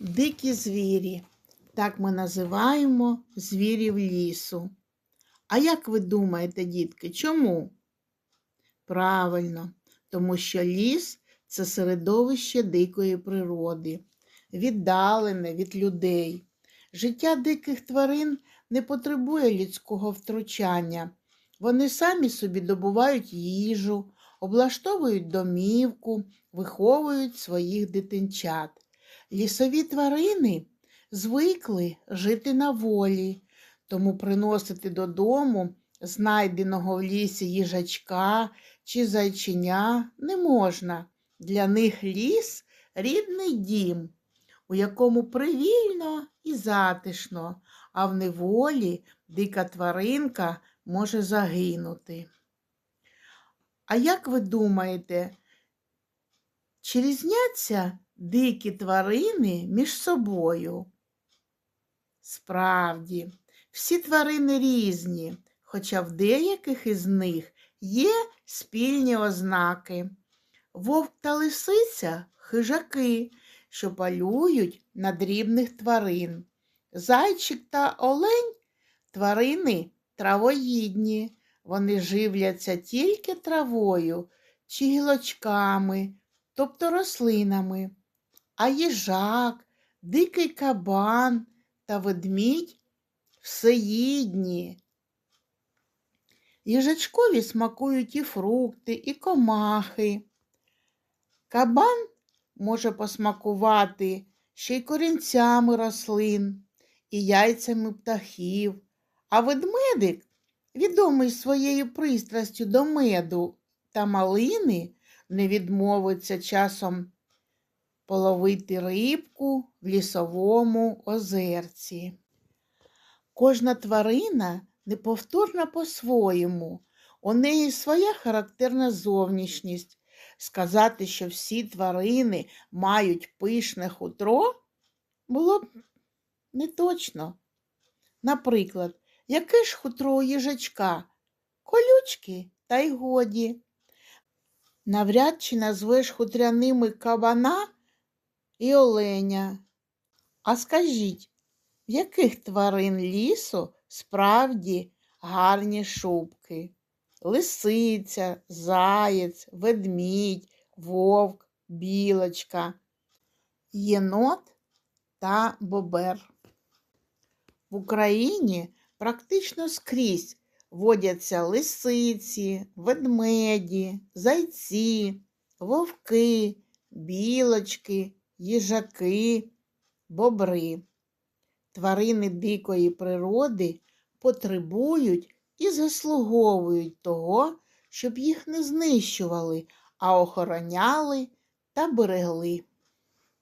Дикі звірі. Так ми називаємо звірів лісу. А як ви думаєте, дітки, чому? Правильно, тому що ліс це середовище дикої природи, віддалене від людей. Життя диких тварин не потребує людського втручання. Вони самі собі добувають їжу, облаштовують домівку, виховують своїх дитинчат. Лісові тварини звикли жити на волі, тому приносити додому знайденого в лісі їжачка чи зайчиня не можна. Для них ліс рідний дім, у якому привільно і затишно, а в неволі дика тваринка може загинути. А як ви думаєте, чи різняться дикі тварини між собою? Справді, всі тварини різні, хоча в деяких із них є спільні ознаки. Вовк та лисиця хижаки, що полюють на дрібних тварин. Зайчик та олень тварини травоїдні. Вони живляться тільки травою чи гілочками, тобто рослинами. А їжак, дикий кабан та ведмідь всеїдні. Їжачкові смакують і фрукти, і комахи. Кабан може посмакувати ще й корінцями рослин і яйцями птахів, а ведмедик, відомий своєю пристрастю до меду та малини, не відмовиться часом половити рибку в лісовому озерці. Кожна тварина неповторна по-своєму, у неї своя характерна зовнішність. Сказати, що всі тварини мають пишне хутро, було б не точно. Наприклад, яке ж хутро у їжачка? Колючки та й годі. Навряд чи назвеш хутряними кабана і оленя. А скажіть, в яких тварин лісу справді гарні шубки? Лисиця, заєць, ведмідь, вовк, білочка, єнот та бобер. В Україні практично скрізь водяться лисиці, ведмеді, зайці, вовки, білочки, їжаки, бобри. Тварини дикої природи потребують і заслуговують того, щоб їх не знищували, а охороняли та берегли.